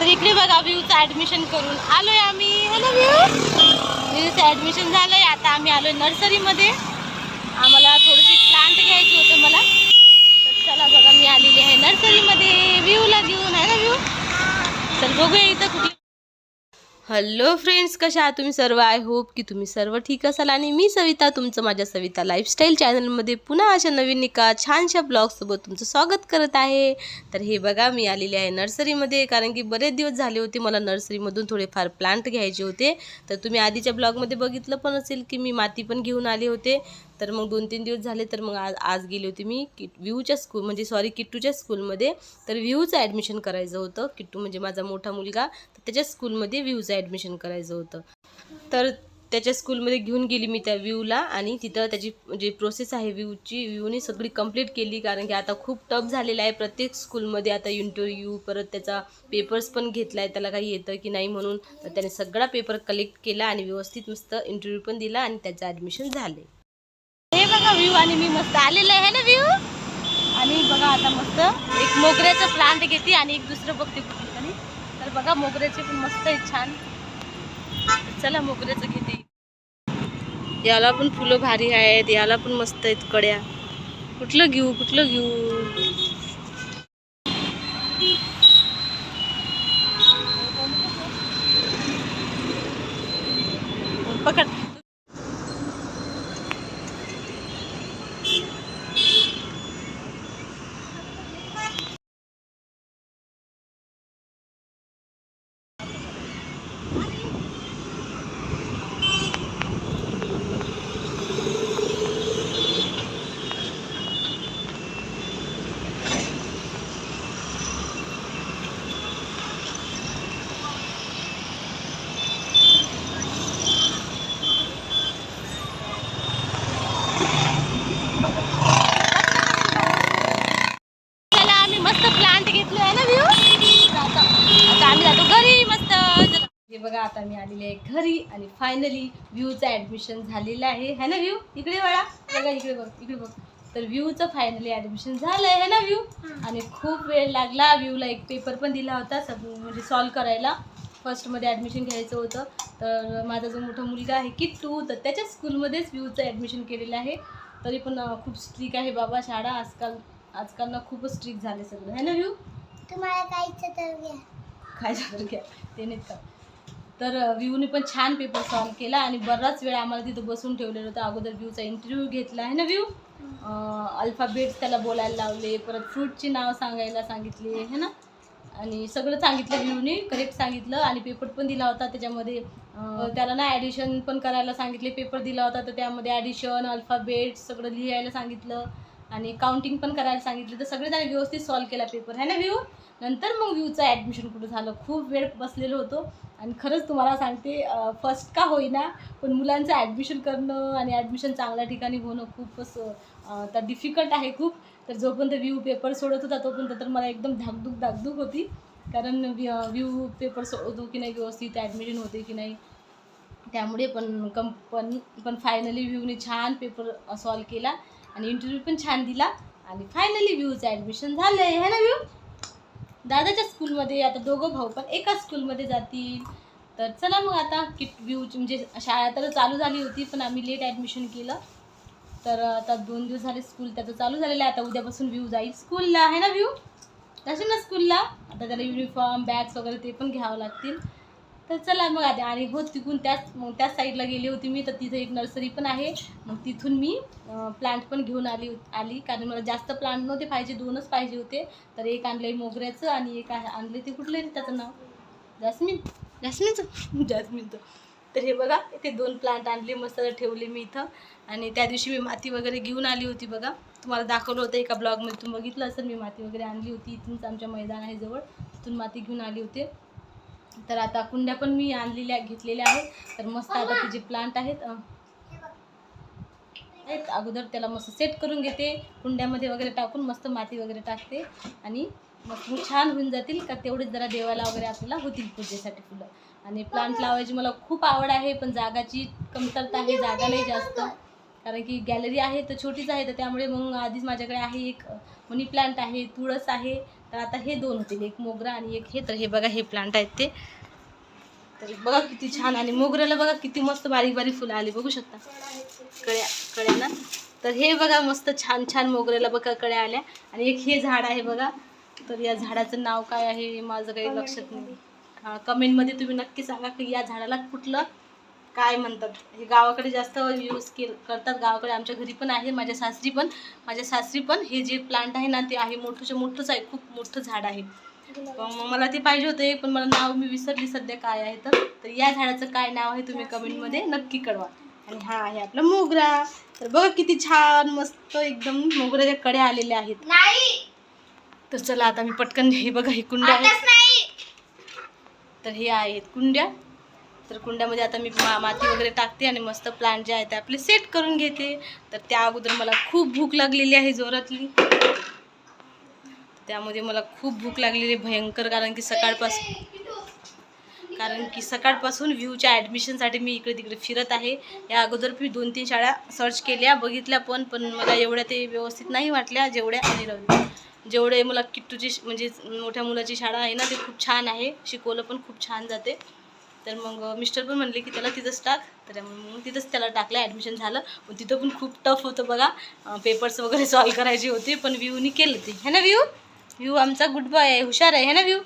तर इकडे बघा व्ह्यूचं ॲडमिशन करून आलोय आम्ही. है ना व्ह्यू व्ह्यूचं ॲडमिशन झालं आहे आता आम्ही आलो आहे नर्सरीमध्ये आम्हाला थोडेसे प्लांट घ्यायचे होते मला. तर चला बघा मी आलेली आहे नर्सरीमध्ये व्ह्यूला घेऊन आहे ना व्ह्यू तर बघूया इथं कुठे हॅलो फ्रेंड्स कशा आहात तुम्ही सर्व? आय होप की तुम्ही सर्व ठीक असाल. आणि मी सविता तुमचं माझ्या सविता लाईफस्टाईल चॅनलमध्ये पुन्हा अशा नवीन एका छानशा ब्लॉगसोबत तुमचं स्वागत करत आहे. तर हे बघा मी आलेली आहे नर्सरीमध्ये कारण की बरेच दिवस झाले होते मला नर्सरीमधून थोडेफार प्लांट घ्यायचे होते. तर तुम्ही आधीच्या ब्लॉगमध्ये बघितलं पण असेल की मी माती पण घेऊन आले होते. तर मग दोन तीन दिवस झाले तर मग आज आज गेली होती मी किट व्ह्यूच्या स्कूल म्हणजे सॉरी किट्टूच्या स्कूलमध्ये तर व्ह्यूचं ॲडमिशन करायचं होतं. किट्टू म्हणजे माझा मोठा मुलगा. त्याच्या स्कूलमध्ये व्ह्यूचं ॲडमिशन करायचं होतं. तर त्याच्या स्कूलमध्ये घेऊन गेली मी त्या व्ह्यूला आणि तिथं त्याची जी प्रोसेस आहे व्ह्यूची व्ह्यूने सगळी कंप्लीट केली कारण की आता खूप टफ झालेलं आहे. प्रत्येक स्कूलमध्ये आता इंटरव्ह्यू परत त्याचा पेपर्स पण घेतला आहे त्याला काही येतं की नाही म्हणून. त्याने सगळा पेपर कलेक्ट केला आणि व्यवस्थित मस्त इंटरव्ह्यू पण दिला आणि त्याचं ॲडमिशन झाले हे बघा व्ह्यू आणि मी मस्त आलेलं आहे ना व्ह्यू? आणि बघा आता मस्त एक मोगऱ्याचं प्लांट घेते आणि एक दुसरं बघते तर बघा मोगऱ्याचे पण मस्त आहेत छान. चला मोगऱ्याचं घेते. याला पण फुलं भारी आहेत याला पण मस्त आहेत कड्या. कुठलं घेऊ कुठलं घेऊ पकड त्याला आम्ही मस्त प्लांट घेतले आहे ना व्ह्यू आता आता आम्ही जातो घरी मस्त हे बघा आता मी आलेली आहे घरी आणि फायनली व्ह्यूचं ॲडमिशन झालेलं आहे. है ना व्ह्यू इकडे वळा. बघा इकडे बघ इकडे बघ. तर व्ह्यूचं फायनली ॲडमिशन झालं आहे ना व्ह्यू आणि खूप वेळ लागला. व्ह्यूला एक पेपर पण दिला होता सब म्हणजे सॉल्व करायला. फर्स्टमध्ये ॲडमिशन घ्यायचं होतं. तर माझा जो मोठा मुलगा आहे किट्टू तर त्याच्या स्कूलमध्येच व्ह्यूचं ॲडमिशन केलेलं आहे. तरी पण खूप स्ट्रिक आहे बाबा शाळा. आजकाल आजकाल ना खूपच स्ट्रिक झाले सगळं. है ना व्ह्यू तुम्हाला काय तर घ्या. काय झालं घ्या. ते नाहीत का? तर व्ह्यूने पण छान पेपर सॉल्व केला आणि बराच वेळ आम्हाला तिथं बसून ठेवलेलं होतं. अगोदर व्ह्यूचा इंटरव्ह्यू घेतला आहे ना व्ह्यू अल्फाबेट्स त्याला बोलायला लावले परत फ्रूटची नाव सांगायला सांगितले है ना? आणि सगळं सांगितलं व्ह्यूने करेक्ट सांगितलं आणि पेपर पण दिला होता त्याच्यामध्ये. त्याला ना ॲडिशन पण करायला सांगितले पेपर दिला होता तर त्यामध्ये ॲडिशन अल्फाबेट सगळं लिहायला सांगितलं. आणि काउंटिंग पण करायला सांगितलं. तर सगळेजण व्यवस्थित सॉल्व केला पेपर है ना व्यू नंतर मग व्ह्यूचं ॲडमिशन कुठं झालं? खूप वेळ बसलेलो होतो. आणि खरंच तुम्हाला सांगते फर्स्ट का होईना पण मुलांचं ॲडमिशन करणं आणि ॲडमिशन चांगल्या ठिकाणी होणं खूपच तर डिफिकल्ट आहे खूप. तर जोपर्यंत व्ह्यू पेपर सोडत होता तोपर्यंत तर मला एकदम धाकधूक धाकधूक होती. कारण व्ह्यू पेपर सोडतो की नाही व्यवस्थित ॲडमिशन होते की नाही. त्यामुळे पण कम पण पण फायनली व्ह्यूने छान पेपर सॉल्व केला. आणि इंटरव्ह्यू पण छान दिला. आणि फायनली व्ह्यूचं ॲडमिशन झालं आहे ना व्ह्यू दादाच्या स्कूलमध्ये आता दोघं भाऊ पण एकाच स्कूलमध्ये जातील. तर चला मग आता किट व्ह्यू म्हणजे शाळा तर चालू झाली होती पण आम्ही लेट ॲडमिशन केलं. तर आता दोन दिवस झाले स्कूल त्याचं चालू झालेलं आहे. आता उद्यापासून व्ह्यू जाईल स्कूलला आहे ना व्ह्यू तसे ना स्कूलला आता त्याला युनिफॉर्म बॅग्स वगैरे ते पण घ्यावं लागतील. तर चला मग आधी. आणि हो तिकून त्याच मग त्याच साईडला गेली होती मी तर तिथं एक नर्सरी पण आहे. मग तिथून मी प्लांट पण घेऊन आली आली. कारण मला जास्त प्लांट नव्हते पाहिजे दोनच पाहिजे होते. तर एक आणलं मोगऱ्याचं आणि एक आहे- आणलं ते कुठलं त्याचं नाव? जास्मिन जास्मिनचं जास्मिनचं तर हे बघा इथे दोन प्लांट आणले मस्त ठेवले मी इथं. आणि त्या दिवशी मी माती वगैरे घेऊन आली होती बघा. तुम्हाला दाखवलं होतं एका ब्लॉगमध्ये तुम्ही बघितलं असेल मी माती वगैरे आणली होती. इथूनच आमच्या मैदान आहे जवळ. तिथून माती घेऊन आली होते. तर आता कुंड्या पण मी आणलेल्या घेतलेल्या आहेत. तर मस्त आता ते जे प्लांट आहेत अगोदर त्याला मस्त सेट करून घेते. कुंड्यामध्ये वगैरे टाकून मस्त माती वगैरे टाकते. आणि मग छान होऊन जातील का तेवढेच जरा देवाला वगैरे आपल्याला होतील पूजेसाठी फुलं. आणि प्लांट लावायची मला खूप आवड आहे पण जागाची कमतरता आहे जागा नाही जास्त. कारण की गॅलरी आहे तर छोटीच आहे तर त्यामुळे मग आधीच माझ्याकडे आहे एक मनी प्लांट आहे तुळस आहे. तर आता हे दोन होतील. एक मोगरा आणि एक हे. तर हे बघा हे प्लांट आहेत ते. तर बघा किती छान आणि मोगऱ्याला बघा किती मस्त बारीक बारीक फुलं आली. बघू शकता. कळ्या कळ्या ना तर हे बघा मस्त छान छान मोगऱ्याला बघा कळ्या आल्या. आणि एक हे झाड आहे बघा. तर या झाडाचं नाव काय आहे माझं काही लक्षात नाही. कमेंटमध्ये तुम्ही नक्की सांगा की या झाडाला कुठलं काय म्हणतात हे गावाकडे जास्त यूज के करतात गावाकडे. आमच्या घरी पण आहे माझ्या सासरी पण. माझ्या सासरी पण हे जे प्लांट आहे ना ते आहे मोठंच्या मोठंच आहे खूप मोठं झाड आहे. मग मला ते पाहिजे होते पण मला नाव मी विसरली सध्या काय आहे तर. तर या झाडाचं काय नाव आहे तुम्ही कमेंटमध्ये नक्की कळवा. आणि हा आहे आपला मोगरा. तर बघा किती छान मस्त एकदम मोगऱ्याच्या कड्या आलेल्या आहेत. तर चला आता मी पटकन हे बघा हे कुंड्या आहेत. तर हे आहेत कुंड्या. तर कुंड्यामध्ये आता मी मा माती वगैरे टाकते आणि मस्त प्लांट जे आहे ते आपले सेट करून घेते. तर त्या अगोदर मला खूप भूक लागलेली आहे जोरातली. त्यामध्ये मला खूप भूक लागलेली भयंकर कारण की सकाळपासून कारण की सकाळपासून व्ह्यूच्या ॲडमिशनसाठी मी इकडे तिकडे फिरत आहे. या अगोदर मी दोन तीन शाळा सर्च केल्या बघितल्या पण पण मला एवढ्या ते व्यवस्थित नाही वाटल्या जेवढ्या आणि रवी. जेवढे मला किट्टूची म्हणजे मोठ्या मुलाची शाळा आहे ना ते खूप छान आहे. शिकवलं पण खूप छान जाते. तर मग मिस्टर पण म्हणले की त्याला तिथंच टाक. तर मग तिथंच त्याला टाकलं ॲडमिशन झालं. मग तिथं पण खूप टफ होतं बघा. पेपर्स वगैरे सॉल्व करायचे होते पण व्ह्यूनी केलं ते. है ना व्ह्यू व्ह्यू आमचा गुड बॉय आहे हुशार आहे है ना व्ह्यू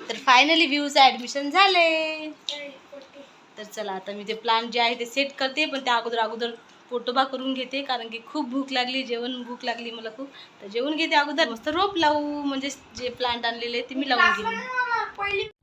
तर फायनली व्ह्यूचं ॲडमिशन झाले तर चला आता मी ते प्लान जे आहे ते सेट करते पण त्या अगोदर अगोदर पोटोबा करून घेते कारण की खूप भूक लागली जेवण भूक लागली मला खूप. तर जेवण घेते अगोदर. मस्त रोप लावू म्हणजे जे प्लांट आणलेले ते मी लावून घेईन.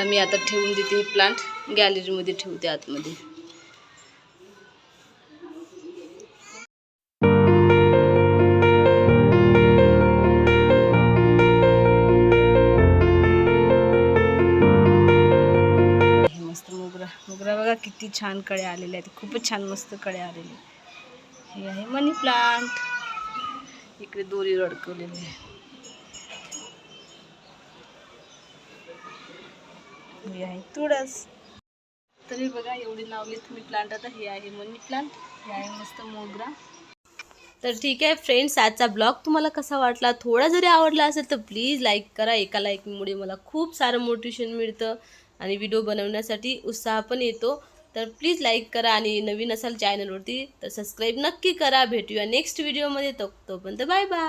तर मी आता ठेवून देते हे प्लांट गॅलरीमध्ये ठेवते आतमध्ये. हे मस्त मोगरा. मोगरा बघा किती छान कळ्या आलेल्या आहेत. खूपच छान मस्त कळे आलेले हे आहे मनी प्लांट इकडे दोरी रडकवलेली आहे. हे आहे तुळस. तरी बघा एवढी लावली तुम्ही प्लांट आता हे आहे मनी प्लांट हे आहे मस्त मोगरा. तर ठीक आहे फ्रेंड्स आजचा ब्लॉग तुम्हाला कसा वाटला थोडा जरी आवडला असेल तर प्लीज लाईक करा. एका लाईकमुळे मला खूप सारं मोटिवेशन मिळतं आणि व्हिडिओ बनवण्यासाठी उत्साह पण येतो. तर प्लीज लाईक करा आणि नवीन असाल चॅनलवरती तर सबस्क्राईब नक्की करा. भेटूया नेक्स्ट व्हिडिओमध्ये तो तोपर्यंत बाय बाय